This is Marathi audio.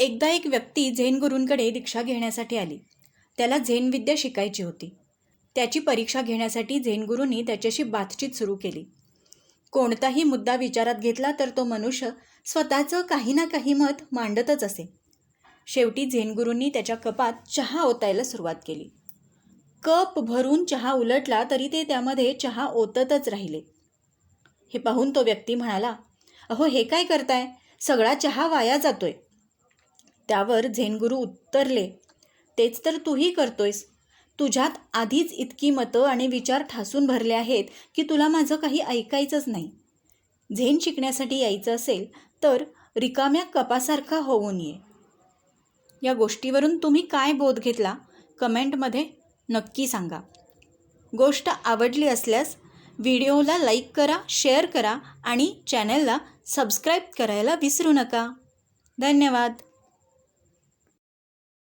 एकदा एक व्यक्ती झेन गुरूंकडे दीक्षा घेण्यासाठी आली. त्याला झेन विद्या शिकायची होती. त्याची परीक्षा घेण्यासाठी झेन गुरूंनी त्याच्याशी बातचीत सुरू केली. कोणताही मुद्दा विचारात घेतला तर तो मनुष्य स्वतःचं काही ना काही मत मांडतच असे. शेवटी झेन गुरूंनी त्याच्या कपात चहा ओतायला सुरुवात केली. कप भरून चहा उलटला तरी ते त्यामध्ये चहा ओततच राहिले. हे पाहून तो व्यक्ती म्हणाला अहो हे काय करताय? सगळा चहा वाया जातोय. त्यावर झेनगुरू उत्तरले तेच तर तूही करतोयस. तुझ्यात आधीच इतकी मतं आणि विचार ठासून भरले आहेत की तुला माझं काही ऐकायचंच नाही. झेन शिकण्यासाठी यायचं असेल तर रिकाम्या कपासारखा होऊन ये. या गोष्टीवरून तुम्ही काय बोध घेतला? कमेंटमध्ये नक्की सांगा. गोष्ट आवडली असल्यास व्हिडिओला लाईक करा शेअर करा आणि चॅनलला सबस्क्राईब करायला विसरू नका. धन्यवाद.